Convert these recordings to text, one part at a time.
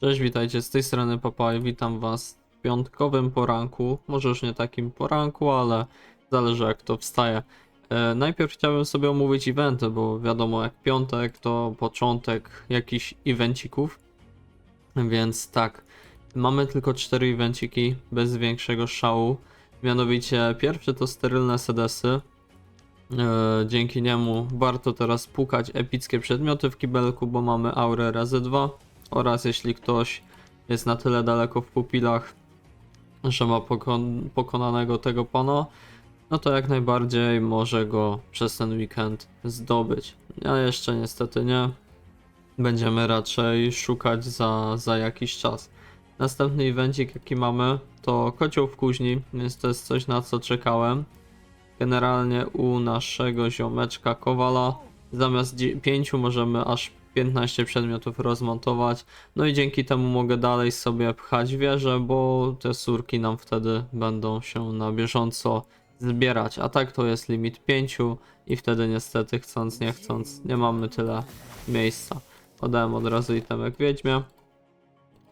Cześć, witajcie, z tej strony Papaj, witam was w piątkowym poranku, może już nie takim poranku, ale zależy jak to wstaje. E, najpierw chciałem sobie omówić eventy, bo wiadomo jak piątek to początek jakichś evencików, więc tak, mamy tylko cztery evenciki bez większego szału, mianowicie pierwszy to sterylne sedesy, e, dzięki niemu warto teraz pukać epickie przedmioty w kibelku, bo mamy aurę razy dwa oraz jeśli ktoś jest na tyle daleko w pupilach, że ma pokon pokonanego tego pana, no to jak najbardziej może go przez ten weekend zdobyć. Ja jeszcze niestety nie. Będziemy raczej szukać za, za jakiś czas. Następny evencik jaki mamy to kocioł w kuźni, więc to jest coś na co czekałem. Generalnie u naszego ziomeczka Kowala zamiast 5 możemy aż 15 przedmiotów rozmontować. No i dzięki temu mogę dalej sobie pchać wieże, bo te surki nam wtedy będą się na bieżąco zbierać. A tak to jest limit 5 i wtedy niestety chcąc nie chcąc nie mamy tyle miejsca. Podałem od razu itemek wiedźmie.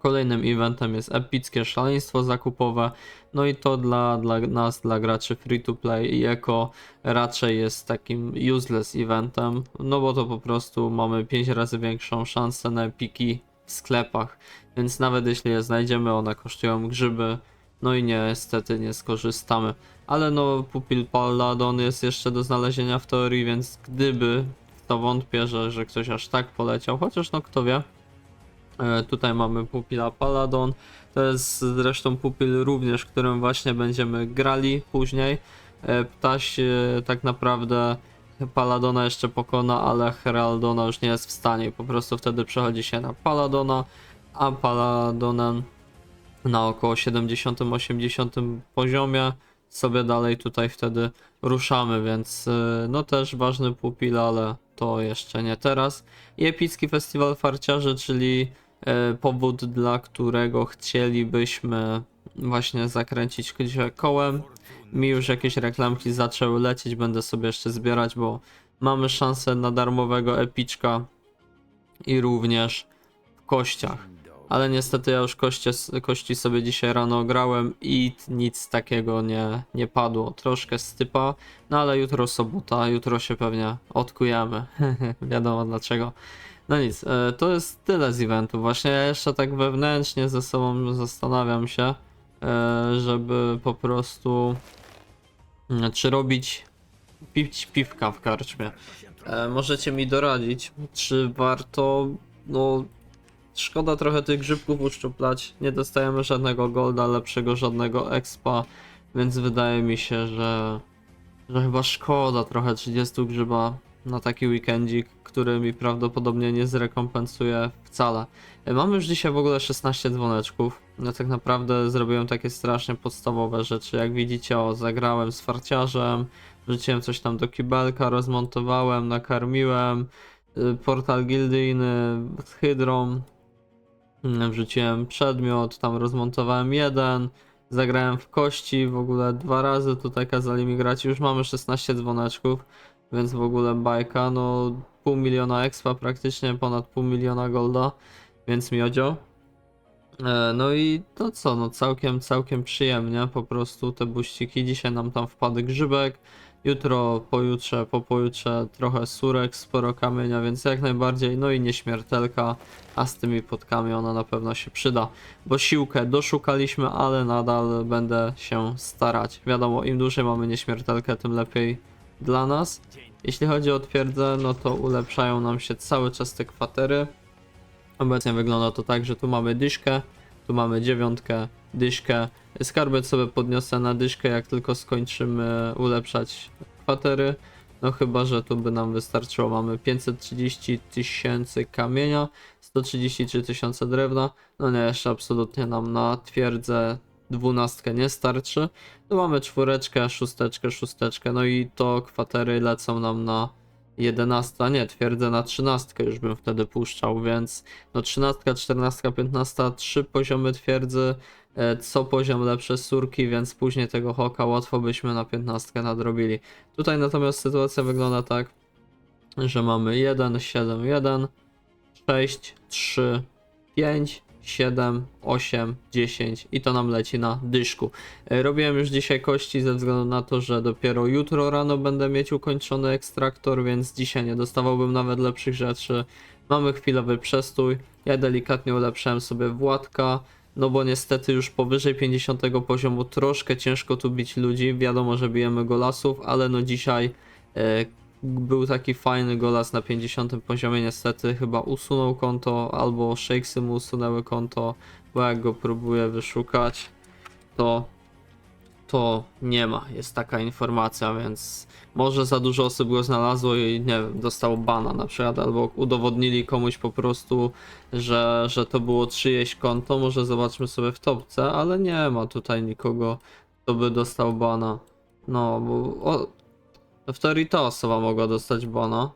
Kolejnym eventem jest epickie szaleństwo zakupowe. No i to dla, dla nas, dla graczy free to play i eko raczej jest takim useless eventem, no bo to po prostu mamy 5 razy większą szansę na epiki w sklepach, więc nawet jeśli je znajdziemy, one kosztują grzyby, no i niestety nie skorzystamy. Ale no, Pupil Paladon jest jeszcze do znalezienia w teorii, więc gdyby, to wątpię, że, że ktoś aż tak poleciał, chociaż no kto wie. E, Tutaj mamy pupila Paladon. To jest zresztą pupil również, którym właśnie będziemy grali później. E, Ptaś e, tak naprawdę Paladona jeszcze pokona, ale Heraldona już nie jest w stanie. Po prostu wtedy przechodzi się na Paladona, a Paladona na około 70-80 poziomie sobie dalej tutaj wtedy ruszamy, więc no też ważny pupil, ale to jeszcze nie teraz. I epicki festiwal farciarzy, czyli powód, dla którego chcielibyśmy właśnie zakręcić dzisiaj kołem. Mi już jakieś reklamki zaczęły lecieć, będę sobie jeszcze zbierać, bo mamy szansę na darmowego epiczka i również w kościach. Ale niestety ja już koście, kości sobie dzisiaj rano grałem i nic takiego nie, nie padło. Troszkę stypa, no ale jutro sobota, jutro się pewnie odkujemy. Wiadomo dlaczego. No nic, e, to jest tyle z eventu. Właśnie ja jeszcze tak wewnętrznie ze sobą zastanawiam się, e, żeby po prostu mm, czy robić pić piwka w karczmie. E, Możecie mi doradzić, czy warto, no szkoda trochę tych grzybków uszczuplać, nie dostajemy żadnego golda, lepszego żadnego expa, więc wydaje mi się, że, że chyba szkoda trochę 30 grzyba na taki weekendzik, który mi prawdopodobnie nie zrekompensuje wcale. E, Mamy już dzisiaj w ogóle 16 dzwoneczków. Ja tak naprawdę zrobiłem takie strasznie podstawowe rzeczy. Jak widzicie, o, zagrałem z farciarzem, wrzuciłem coś tam do kibelka, rozmontowałem, nakarmiłem, y, portal gildyjny z hydrą, Mm, wrzuciłem przedmiot, tam rozmontowałem jeden, zagrałem w kości w ogóle dwa razy, tutaj kazali mi grać, już mamy 16 dzwoneczków, więc w ogóle bajka, no pół miliona expa praktycznie, ponad pół miliona golda, więc miodzio. E, No i to co, no całkiem, całkiem przyjemnie, po prostu te buściki, dzisiaj nam tam wpadł grzybek, jutro, pojutrze, po pojutrze trochę surek, sporo kamienia, więc jak najbardziej, no i nieśmiertelka, a z tymi podkami ona na pewno się przyda, bo siłkę doszukaliśmy, ale nadal będę się starać. Wiadomo, im dłużej mamy nieśmiertelkę, tym lepiej dla nas. Jeśli chodzi o twierdzę, no to ulepszają nam się cały czas te kwatery. Obecnie wygląda to tak, że tu mamy dyszkę, tu mamy dziewiątkę, dyszkę. Skarbiec sobie podniosę na dyszkę, jak tylko skończymy ulepszać kwatery. No chyba, że tu by nam wystarczyło. Mamy 530 tysięcy kamienia, 133 tysiące drewna. No nie, jeszcze absolutnie nam na twierdzę dwunastkę nie starczy. Tu mamy czwóreczkę, szósteczkę, szósteczkę. No i to kwatery lecą nam na 11, nie, twierdzę na 13 już bym wtedy puszczał, więc no 13, 14, 15, trzy poziomy twierdzy, e, co poziom lepsze surki, więc później tego hoka łatwo byśmy na 15 nadrobili. Tutaj natomiast sytuacja wygląda tak, że mamy 1, 7, 1, 6, 3, 5, 7, 8, 10 i to nam leci na dyszku. E, Robiłem już dzisiaj kości ze względu na to, że dopiero jutro rano będę mieć ukończony ekstraktor, więc dzisiaj nie dostawałbym nawet lepszych rzeczy. Mamy chwilowy przestój. Ja delikatnie ulepszałem sobie Władka, no bo niestety już powyżej 50 poziomu troszkę ciężko tu bić ludzi. Wiadomo, że bijemy golasów, ale no dzisiaj e, był taki fajny golas na 50 poziomie. Niestety chyba usunął konto, albo Shakesy mu usunęły konto, bo jak go próbuję wyszukać, to to nie ma. Jest taka informacja, więc może za dużo osób go znalazło i nie wiem, dostał bana na przykład, albo udowodnili komuś po prostu, że, że to było czyjeś konto. Może zobaczmy sobie w topce, ale nie ma tutaj nikogo, kto by dostał bana. No, bo w teorii ta osoba mogła dostać bana.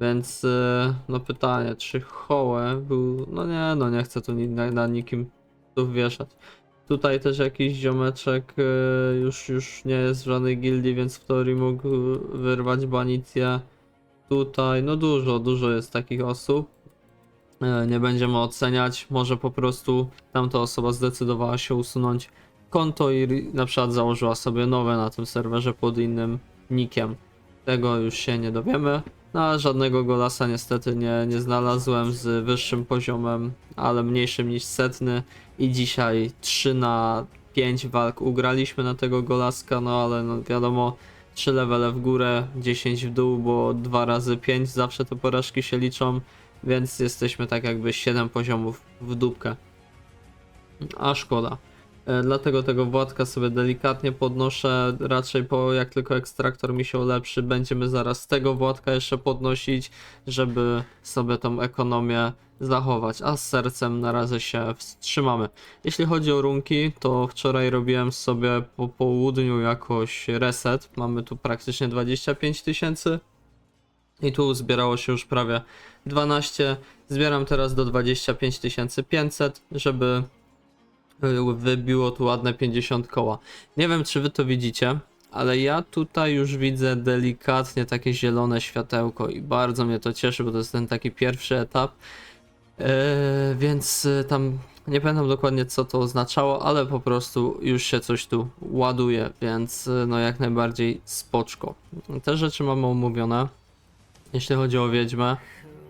Więc yy, no pytanie, czy Hołe był. No nie, no nie chcę tu na, na nikim tu wieszać. Tutaj też jakiś ziomeczek y, już, już nie jest w żadnej gildii, więc w teorii mógł y, wyrwać banicję. Tutaj, no dużo, dużo jest takich osób. E, Nie będziemy oceniać, może po prostu tamta osoba zdecydowała się usunąć konto i na przykład założyła sobie nowe na tym serwerze pod innym nickiem. Tego już się nie dowiemy. No, ale żadnego golasa niestety nie, nie znalazłem z wyższym poziomem, ale mniejszym niż setny. I dzisiaj 3 na 5 walk ugraliśmy na tego golaska, no ale no wiadomo, 3 levele w górę, 10 w dół, bo 2 razy 5 zawsze te porażki się liczą, więc jesteśmy tak jakby 7 poziomów w dupkę. A szkoda. E, Dlatego tego Władka sobie delikatnie podnoszę, raczej po jak tylko ekstraktor mi się ulepszy, będziemy zaraz tego Władka jeszcze podnosić, żeby sobie tą ekonomię zachować, a z sercem na razie się wstrzymamy. Jeśli chodzi o runki, to wczoraj robiłem sobie po południu jakoś reset, mamy tu praktycznie 25 tysięcy. I tu zbierało się już prawie 12, zbieram teraz do 25 500, żeby wybiło tu ładne 50 koła. Nie wiem, czy wy to widzicie, ale ja tutaj już widzę delikatnie takie zielone światełko i bardzo mnie to cieszy, bo to jest ten taki pierwszy etap. Eee, więc y, tam nie pamiętam dokładnie co to oznaczało, ale po prostu już się coś tu ładuje, więc y, no jak najbardziej spoczko. Te rzeczy mamy omówione. Jeśli chodzi o wiedźmę,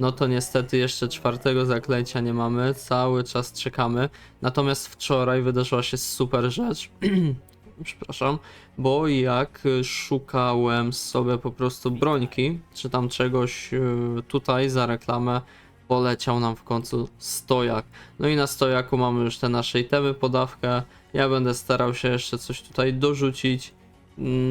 no to niestety jeszcze czwartego zaklęcia nie mamy, cały czas czekamy. Natomiast wczoraj wydarzyła się super rzecz. Przepraszam, bo jak szukałem sobie po prostu brońki, czy tam czegoś y, tutaj za reklamę, poleciał nam w końcu stojak. No i na stojaku mamy już te nasze itemy, podawkę. Ja będę starał się jeszcze coś tutaj dorzucić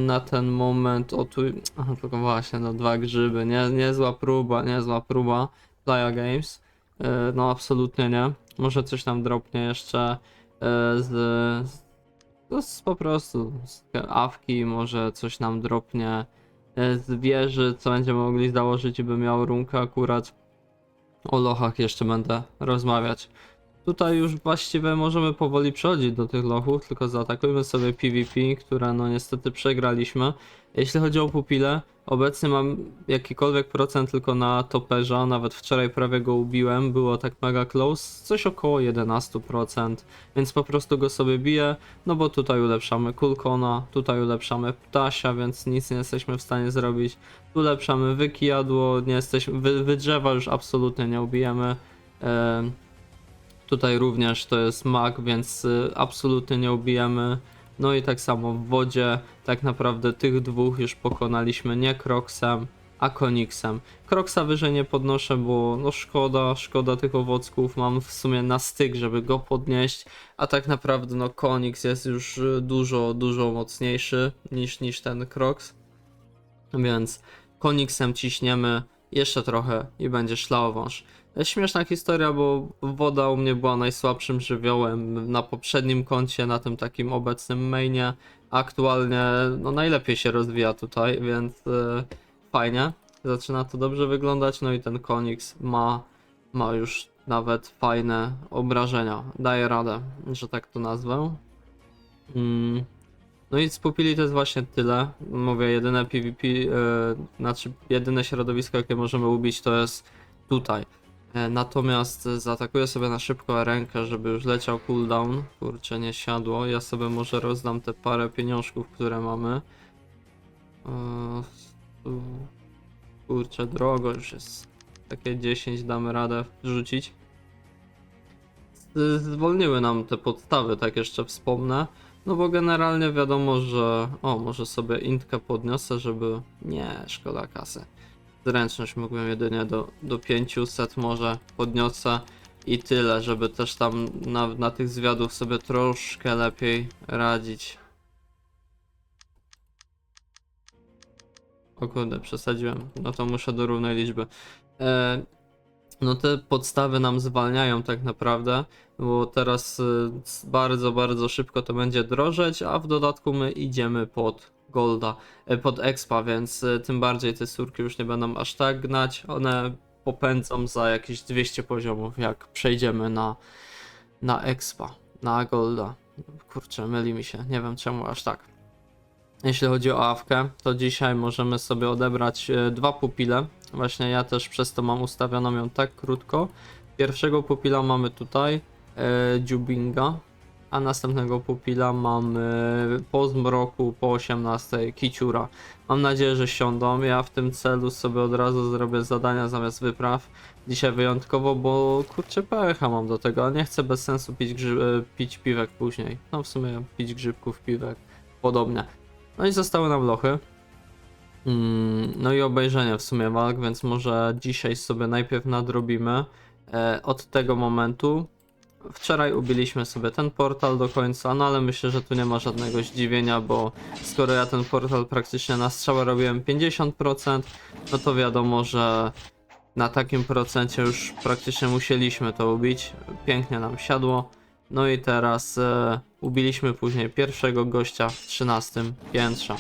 na ten moment. O tu, aha, tylko właśnie, no dwa grzyby, nie, niezła próba, niezła próba. Playa Games, Yy, no absolutnie nie. Może coś nam dropnie jeszcze yy, z, z, no z po prostu z awki, może coś nam dropnie yy, z wieży, co będziemy mogli założyć, by miał runkę akurat. O lochach jeszcze będę rozmawiać. Tutaj już właściwie możemy powoli przechodzić do tych lochów, tylko zaatakujmy sobie PvP, które no niestety przegraliśmy. Jeśli chodzi o pupile, obecnie mam jakikolwiek procent tylko na toperza, nawet wczoraj prawie go ubiłem, było tak mega close, coś około 11%, więc po prostu go sobie biję, no bo tutaj ulepszamy kulkona, tutaj ulepszamy ptasia, więc nic nie jesteśmy w stanie zrobić. Ulepszamy wykijadło, nie jesteśmy, wy, wydrzewa już absolutnie nie ubijemy. Em, Tutaj również to jest mag, więc y, absolutnie nie ubijemy. No i tak samo w wodzie, tak naprawdę tych dwóch już pokonaliśmy nie Kroksem, a Koniksem. Kroksa wyżej nie podnoszę, bo no szkoda, szkoda tych owocków. Mam w sumie na styk, żeby go podnieść, a tak naprawdę no Koniks jest już y, dużo, dużo mocniejszy niż, niż ten Kroks. Więc Koniksem ciśniemy jeszcze trochę i będzie szlaowąż. Śmieszna historia, bo woda u mnie była najsłabszym żywiołem na poprzednim koncie, na tym takim obecnym mainie. Aktualnie no najlepiej się rozwija tutaj, więc e, fajnie. Zaczyna to dobrze wyglądać, no i ten Konix ma, ma już nawet fajne obrażenia. Daje radę, że tak to nazwę. Mm. No i z pupili to jest właśnie tyle. Mówię, jedyne PvP, e, znaczy jedyne środowisko, jakie możemy ubić, to jest tutaj. E, Natomiast zaatakuję sobie na szybko rękę, żeby już leciał cooldown. Kurczę, nie siadło. Ja sobie może rozdam te parę pieniążków, które mamy. E, Kurczę, drogo już jest. Takie 10 damy radę wrzucić. Zwolniły nam te podstawy, tak jeszcze wspomnę. No bo generalnie wiadomo, że... O, może sobie intkę podniosę, żeby... Nie, szkoda kasy. Zręczność mógłbym jedynie do, do 500 może podniosę i tyle, żeby też tam na, na tych zwiadów sobie troszkę lepiej radzić. O kurde, przesadziłem. No to muszę do równej liczby. E, no te podstawy nam zwalniają tak naprawdę, bo teraz s- bardzo, bardzo szybko to będzie drożeć, a w dodatku my idziemy pod Golda, e, pod Expa, więc y, tym bardziej te surki już nie będą aż tak gnać. One popędzą za jakieś 200 poziomów, jak przejdziemy na, na Expa, na Golda. Kurczę, myli mi się, nie wiem czemu aż tak. Jeśli chodzi o awkę, to dzisiaj możemy sobie odebrać e, dwa pupile. Właśnie ja też przez to mam ustawioną ją tak krótko. Pierwszego pupila mamy tutaj, e, a następnego pupila mamy po zmroku, po 18, Kiciura. Mam nadzieję, że siądą. Ja w tym celu sobie od razu zrobię zadania zamiast wypraw. Dzisiaj wyjątkowo, bo kurczę pecha mam do tego, a nie chcę bez sensu pić, e, pić piwek później. No w sumie pić grzybków, piwek, podobnie. No i zostały nam lochy. Mm, No i obejrzenie w sumie walk, więc może dzisiaj sobie najpierw nadrobimy e, od tego momentu. Wczoraj ubiliśmy sobie ten portal do końca, no ale myślę, że tu nie ma żadnego zdziwienia, bo skoro ja ten portal praktycznie na strzałę robiłem 50%, no to wiadomo, że na takim procencie już praktycznie musieliśmy to ubić. Pięknie nam siadło. No i teraz e, ubiliśmy później pierwszego gościa w 13 piętrze.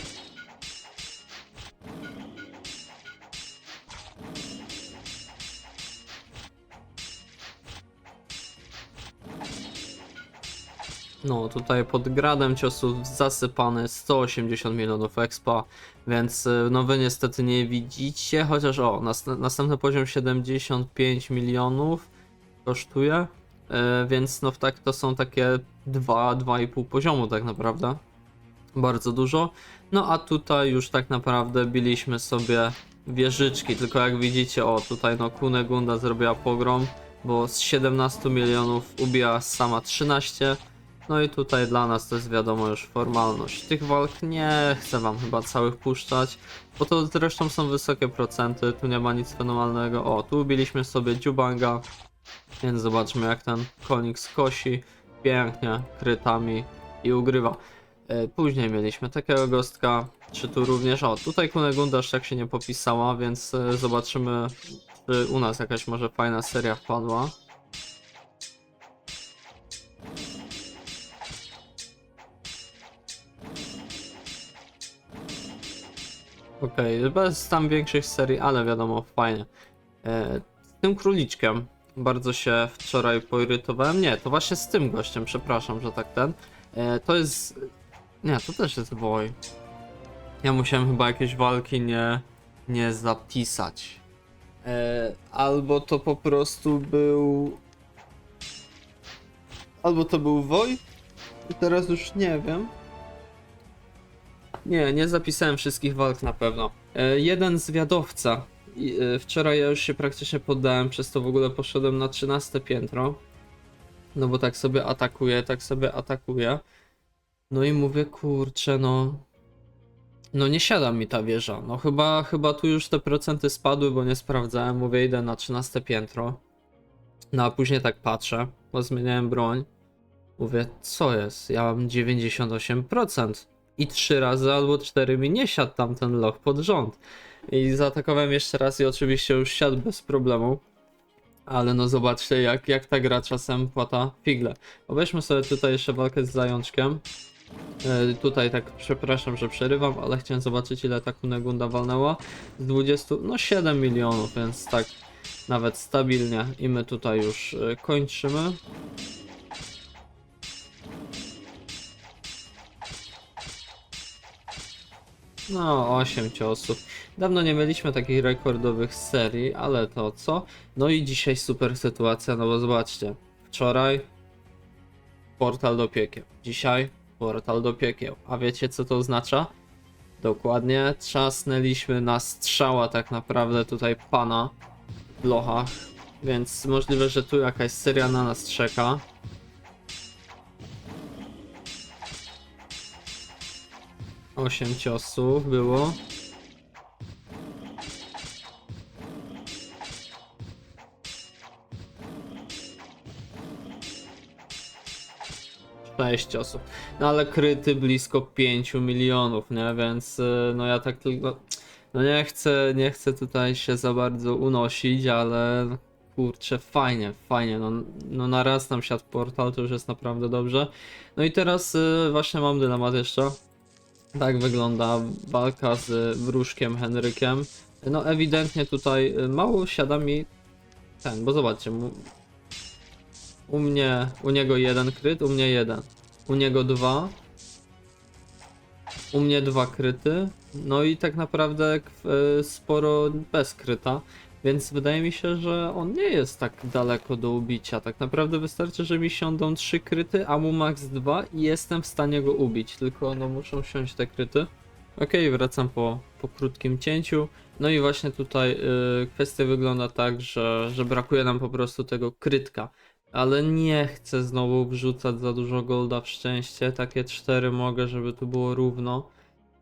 No, tutaj pod gradem ciosów zasypane 180 milionów expa, więc y, no wy niestety nie widzicie, chociaż o, nas, następny poziom 75 milionów kosztuje, y, więc no w tak to są takie 2-2,5 poziomu tak naprawdę. Bardzo dużo. No a tutaj już tak naprawdę biliśmy sobie wieżyczki, tylko jak widzicie, o tutaj no Kunegunda zrobiła pogrom, bo z 17 milionów ubija sama 13. No i tutaj dla nas to jest wiadomo już formalność. Tych walk nie chcę wam chyba całych puszczać, bo to zresztą są wysokie procenty, tu nie ma nic fenomenalnego. O, tu ubiliśmy sobie Dziubanga, więc zobaczmy jak ten konik skosi pięknie krytami i ugrywa. E, Później mieliśmy takiego gostka, czy tu również, o tutaj Kunegunda tak się nie popisała, więc e, zobaczymy czy u nas jakaś może fajna seria wpadła. Okej, bez tam większych serii, ale wiadomo, fajnie. E, z tym króliczkiem bardzo się wczoraj poirytowałem. Nie, to właśnie z tym gościem, przepraszam, że tak ten. E, to jest. Nie, to też jest woj. Ja musiałem chyba jakieś walki nie, nie zapisać. E, albo to po prostu był. Albo to był woj. I teraz już nie wiem. Nie, nie zapisałem wszystkich walk na pewno. E, jeden zwiadowca. I, e, wczoraj ja już się praktycznie poddałem, przez to w ogóle poszedłem na 13 piętro. No bo tak sobie atakuję, tak sobie atakuję. No i mówię, kurczę, no. No nie siada mi ta wieża. No chyba, chyba tu już te procenty spadły, bo nie sprawdzałem. Mówię, idę na 13 piętro. No a później tak patrzę, bo zmieniałem broń. Mówię, co jest? Ja mam 98%. I trzy razy albo cztery mi nie siadł tam ten loch pod rząd. I zaatakowałem jeszcze raz i oczywiście już siadł bez problemu. Ale no zobaczcie jak, jak ta gra czasem płata figle. Obejrzmy sobie tutaj jeszcze walkę z zajączkiem. E, tutaj tak przepraszam, że przerywam, ale chciałem zobaczyć ile ta Kunegunda walnęła. Z 20, no 7 milionów, więc tak nawet stabilnie. I my tutaj już e, kończymy. No, 8 ciosów. Dawno nie mieliśmy takich rekordowych serii, ale to co? No i dzisiaj super sytuacja, no bo zobaczcie. Wczoraj portal do piekieł. Dzisiaj portal do piekieł. A wiecie co to oznacza? Dokładnie, trzasnęliśmy na strzała tak naprawdę tutaj pana w lochach, więc możliwe, że tu jakaś seria na nas czeka. Osiem ciosów było. Sześć ciosów. No ale kryty blisko 5 milionów, nie? Więc y, no ja tak tylko. No nie chcę, nie chcę tutaj się za bardzo unosić, ale kurczę, fajnie, fajnie. No, no na raz nam siadł portal, to już jest naprawdę dobrze. No i teraz y, właśnie mam dylemat jeszcze. Tak wygląda walka z wróżkiem Henrykiem. No ewidentnie tutaj y, mało siada mi ten, bo zobaczcie, u mnie, u niego jeden kryt, u mnie jeden. U niego dwa. U mnie dwa kryty. No i tak naprawdę e, sporo bez kryta. Więc wydaje mi się, że on nie jest tak daleko do ubicia. Tak naprawdę wystarczy, że mi siądą trzy kryty, a mu max dwa i jestem w stanie go ubić. Tylko no muszą siąść te kryty. Okej, wracam po, po krótkim cięciu. No i właśnie tutaj y, kwestia wygląda tak, że, że brakuje nam po prostu tego krytka. Ale nie chcę znowu wrzucać za dużo golda w szczęście. Takie cztery mogę, żeby tu było równo.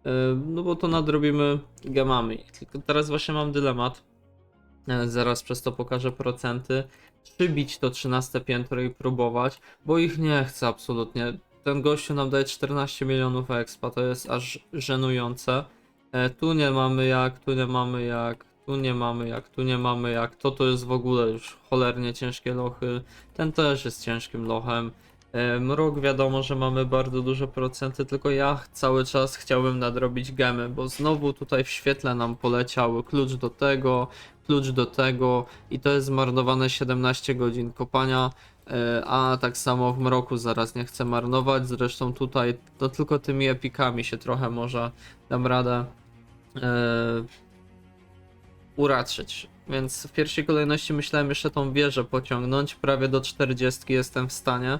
Y, no bo to nadrobimy gemami. Tylko teraz właśnie mam dylemat. Zaraz przez to pokażę procenty. Czy bić to 13 piętro i próbować, bo ich nie chcę absolutnie. Ten gościu nam daje 14 milionów expa, to jest aż żenujące. E, tu nie mamy jak, tu nie mamy jak, tu nie mamy jak, tu nie mamy jak. To to jest w ogóle już cholernie ciężkie lochy. Ten też jest ciężkim lochem. E, Mrok wiadomo, że mamy bardzo duże procenty, tylko ja cały czas chciałbym nadrobić gemy, bo znowu tutaj w świetle nam poleciały klucz do tego, klucz do tego i to jest zmarnowane 17 godzin kopania. E, A tak samo w mroku zaraz nie chcę marnować. Zresztą tutaj to tylko tymi epikami się trochę może dam radę uraczyć. Więc w pierwszej kolejności myślałem jeszcze tą wieżę pociągnąć. Prawie do 40 jestem w stanie.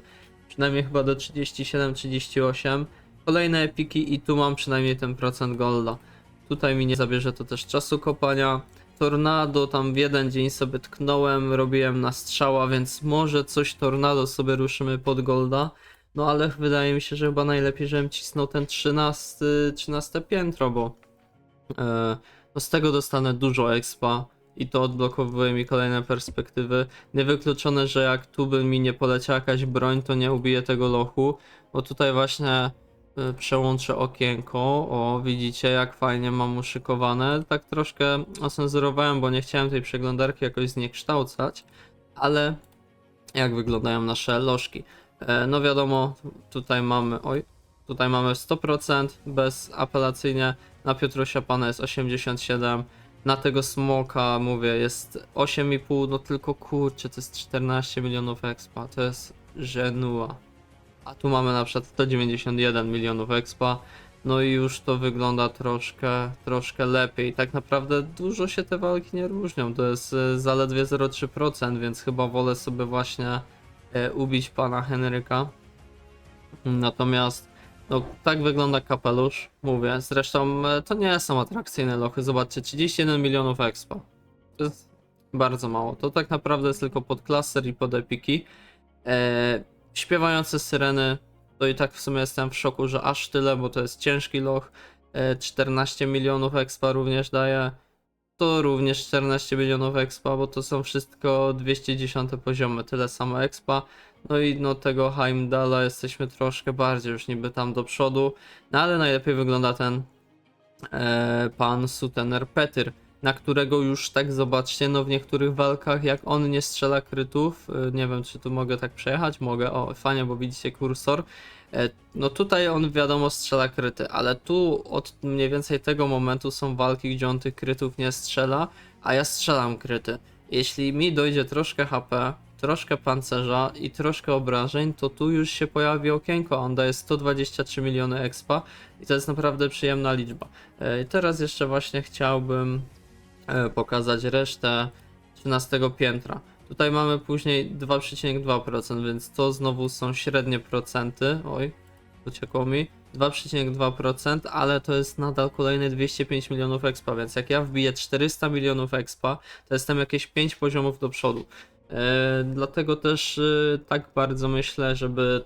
Przynajmniej chyba do 37-38. Kolejne epiki i tu mam przynajmniej ten procent golda. Tutaj mi nie zabierze to też czasu kopania. Tornado tam w jeden dzień sobie tknąłem, robiłem na strzała, więc może coś tornado sobie ruszymy pod golda. No ale wydaje mi się, że chyba najlepiej, żebym cisnął ten 13, 13 piętro, bo e, no z tego dostanę dużo expa i to odblokowuje mi kolejne perspektywy. Niewykluczone, że jak tu by mi nie poleciała jakaś broń, to nie ubiję tego lochu, bo tutaj właśnie y, przełączę okienko. O, widzicie jak fajnie mam uszykowane. Tak troszkę ocenzurowałem, bo nie chciałem tej przeglądarki jakoś zniekształcać, ale jak wyglądają nasze lożki. E, No wiadomo, tutaj mamy, oj, tutaj mamy 100% bezapelacyjnie, na Piotrusia Pana jest 87%, na tego Smoka mówię jest 8,5, no tylko kurczę, to jest 14 milionów expa, to jest żenua. A tu mamy na przykład 191 milionów expa, no i już to wygląda troszkę, troszkę lepiej. Tak naprawdę dużo się te walki nie różnią, to jest e, zaledwie 0,3%, więc chyba wolę sobie właśnie e, ubić pana Henryka. Natomiast no, tak wygląda kapelusz, mówię. Zresztą e, to nie są atrakcyjne lochy. Zobaczcie, 31 milionów expa. To jest bardzo mało. To tak naprawdę jest tylko pod klaser i pod epiki. E, śpiewające syreny, to i tak w sumie jestem w szoku, że aż tyle, bo to jest ciężki loch. E, 14 milionów expa również daje. To również 14 milionów expa, bo to są wszystko 210 poziomy, tyle samo expa. No i no tego Heimdala jesteśmy troszkę bardziej już niby tam do przodu. No ale najlepiej wygląda ten e, pan Sutener Petyr, na którego już tak zobaczcie, no w niektórych walkach jak on nie strzela krytów, e, nie wiem czy tu mogę tak przejechać, mogę, o fajnie, bo widzicie kursor. E, no tutaj on wiadomo strzela kryty, ale tu od mniej więcej tego momentu są walki, gdzie on tych krytów nie strzela, a ja strzelam kryty. Jeśli mi dojdzie troszkę HP, troszkę pancerza i troszkę obrażeń, to tu już się pojawi okienko, on daje 123 miliony expa i to jest naprawdę przyjemna liczba. E, I teraz jeszcze właśnie chciałbym e, pokazać resztę 13 piętra. Tutaj mamy później 2,2%, więc to znowu są średnie procenty. Oj, uciekło mi. 2,2%, ale to jest nadal kolejne 205 milionów expa, więc jak ja wbiję 400 milionów expa, to jestem jakieś 5 poziomów do przodu. E, dlatego też e, tak bardzo myślę, żeby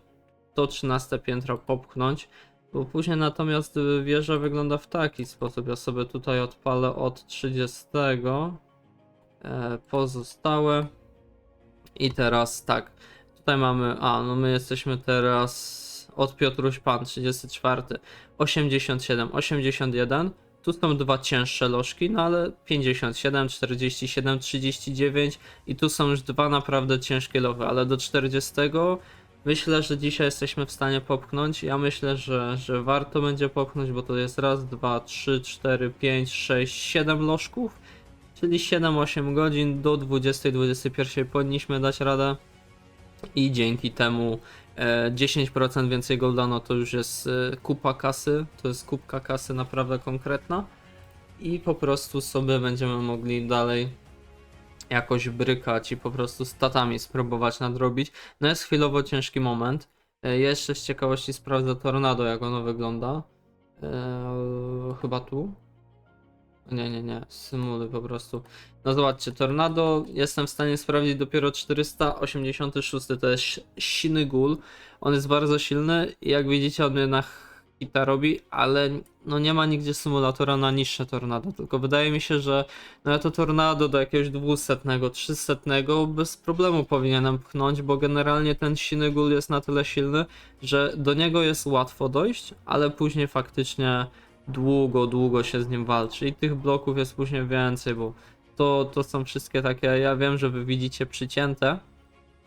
to 13 piętro popchnąć, bo później natomiast e, wieża wygląda w taki sposób. Ja sobie tutaj odpalę od 30. E, pozostałe. I teraz tak. Tutaj mamy. A, no my jesteśmy teraz od Piotruś Pan 34. 87, 81. Tu są dwa cięższe lożki, no ale 57, 47, 39 i tu są już dwa naprawdę ciężkie lowy, ale do 40 myślę, że dzisiaj jesteśmy w stanie popchnąć. Ja myślę, że, że warto będzie popchnąć, bo to jest raz, dwa, trzy, cztery, pięć, sześć, siedem lożków, czyli 7-8 godzin do 20-21 powinniśmy dać radę i dzięki temu 10% więcej golda, to już jest e, kupa kasy, to jest kubka kasy naprawdę konkretna i po prostu sobie będziemy mogli dalej jakoś brykać i po prostu statami spróbować nadrobić. No jest chwilowo ciężki moment. E, jeszcze z ciekawości sprawdzę Tornado, jak ono wygląda. Eee, chyba tu. Nie, nie, nie, symuluj po prostu. No zobaczcie, Tornado jestem w stanie sprawdzić dopiero 486, to jest si- silny gul. On jest bardzo silny i jak widzicie on mnie na hita robi, ale no nie ma nigdzie symulatora na niższe Tornado, tylko wydaje mi się, że no ja to Tornado do jakiegoś 200, 300 bez problemu powinienem pchnąć, bo generalnie ten silny gul jest na tyle silny, że do niego jest łatwo dojść, ale później faktycznie długo, długo się z nim walczy i tych bloków jest później więcej, bo to, to są wszystkie takie, ja wiem, że wy widzicie przycięte,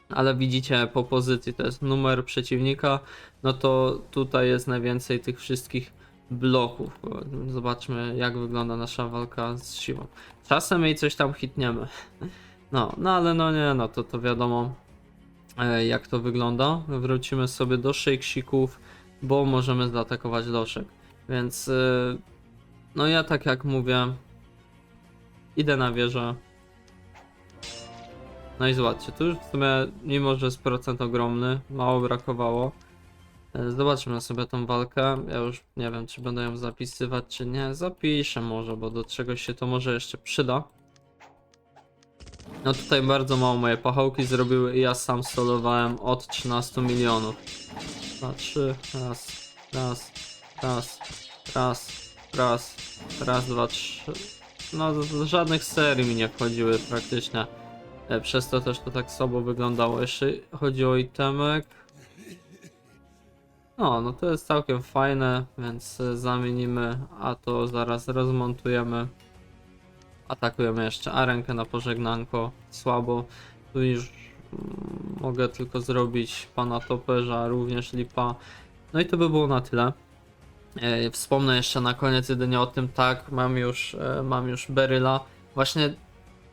ale widzicie po pozycji, to jest numer przeciwnika, no to tutaj jest najwięcej tych wszystkich bloków. Zobaczmy jak wygląda nasza walka z siłą. Czasem jej coś tam hitniemy. No, no ale no nie, no to, to wiadomo e, jak to wygląda. Wrócimy sobie do shakesików, bo możemy zaatakować loszek. Więc y, no ja tak jak mówię, idę na wieżę. No i zobaczcie, tu już w sumie, mimo że jest procent ogromny, mało brakowało. E, Zobaczmy sobie tą walkę. Ja już nie wiem, czy będę ją zapisywać, czy nie. Zapiszę może, bo do czegoś się to może jeszcze przyda. No tutaj bardzo mało moje pachołki zrobiły i ja sam solowałem od 13 milionów. Dwa, trzy, raz, raz, raz, raz, raz, raz, dwa, trzy. No, żadnych serii mi nie wchodziły praktycznie. E, Przez to też to tak słabo wyglądało. Jeszcze chodzi o itemek. No, no to jest całkiem fajne, więc e, zamienimy, a to zaraz rozmontujemy. Atakujemy jeszcze arenkę na pożegnanko. Słabo. Tu już mm, mogę tylko zrobić pana toperza, również lipa. No i to by było na tyle. E, Wspomnę jeszcze na koniec jedynie o tym, tak, mam już, e, mam już Beryla. Właśnie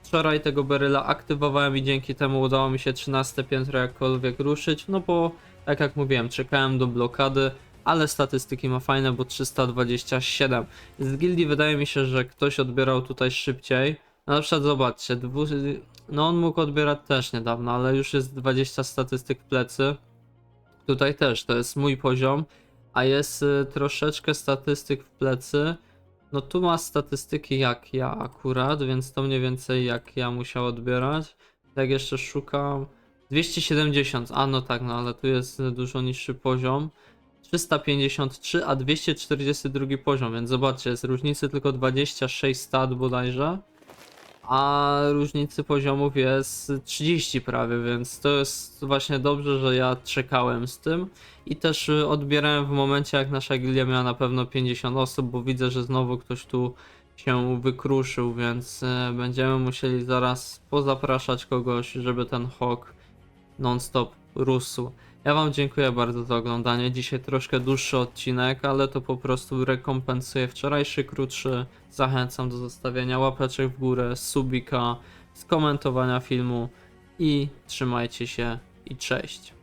wczoraj tego Beryla aktywowałem i dzięki temu udało mi się 13 piętro jakkolwiek ruszyć, no bo tak jak mówiłem, czekałem do blokady, ale statystyki ma fajne, bo 327. Z gildii wydaje mi się, że ktoś odbierał tutaj szybciej. No na przykład zobaczcie, dwu... no on mógł odbierać też niedawno, ale już jest 20 statystyk plecy. Tutaj też, to jest mój poziom, a jest y, troszeczkę statystyk w plecy. No tu ma statystyki jak ja akurat, więc to mniej więcej jak ja musiał odbierać. Tak jeszcze szukam. 270, a no tak, no ale tu jest dużo niższy poziom. 353, a 242 poziom, więc zobaczcie, jest różnicy tylko 26 stat bodajże, a różnicy poziomów jest 30 prawie, więc to jest właśnie dobrze, że ja czekałem z tym i też y, odbierałem w momencie, jak nasza gildia miała na pewno 50 osób, bo widzę, że znowu ktoś tu się wykruszył, więc y, będziemy musieli zaraz pozapraszać kogoś, żeby ten hok non-stop rósł. Ja Wam dziękuję bardzo za oglądanie. Dzisiaj troszkę dłuższy odcinek, ale to po prostu rekompensuje wczorajszy krótszy. Zachęcam do zostawienia łapeczek w górę, subika, skomentowania filmu. i trzymajcie się i cześć.